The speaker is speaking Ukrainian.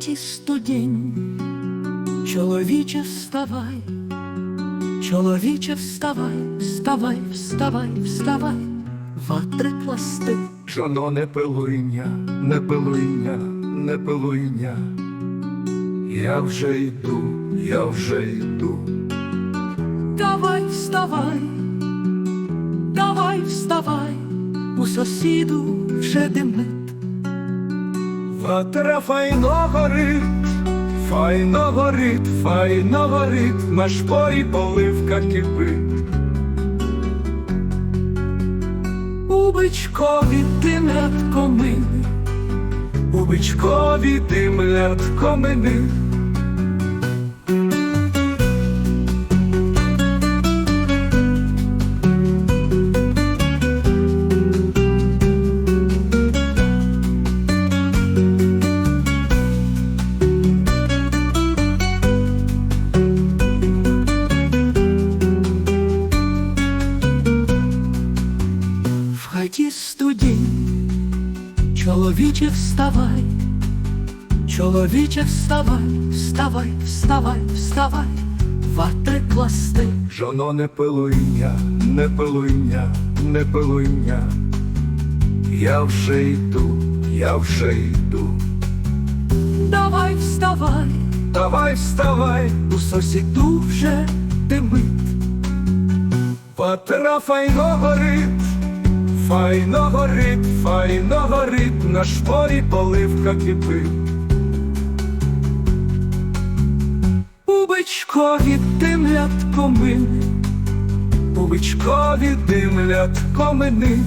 хаті студінь, чоловіче вставай, чоловіче вставай, вставай, вставай, вставай, ватри пласти. Жоно не пилуйня, не пилуйня, не пилуйня. Я вже йду, я вже йду. Давай вставай, давай вставай, у сусіду вже димить. Ватра файно горить, файно горить, файно горить, на шпорі поливка кипить. У бичкові димлять комини, У димлять комини. Чоловіче вставай, чоловіче вставай, вставай, вставай, вставай, ватри пласти. Жоно не пилуйня, не пилуйня, не пилуйня. Я вже йду, я вже йду. Давай вставай, Давай вставай, у сусіду вже димить. Патра файно горить, файно горить, файно горить, на шпорі поливка кипить. У бичкові димлять комини, У бичкові димлять комини,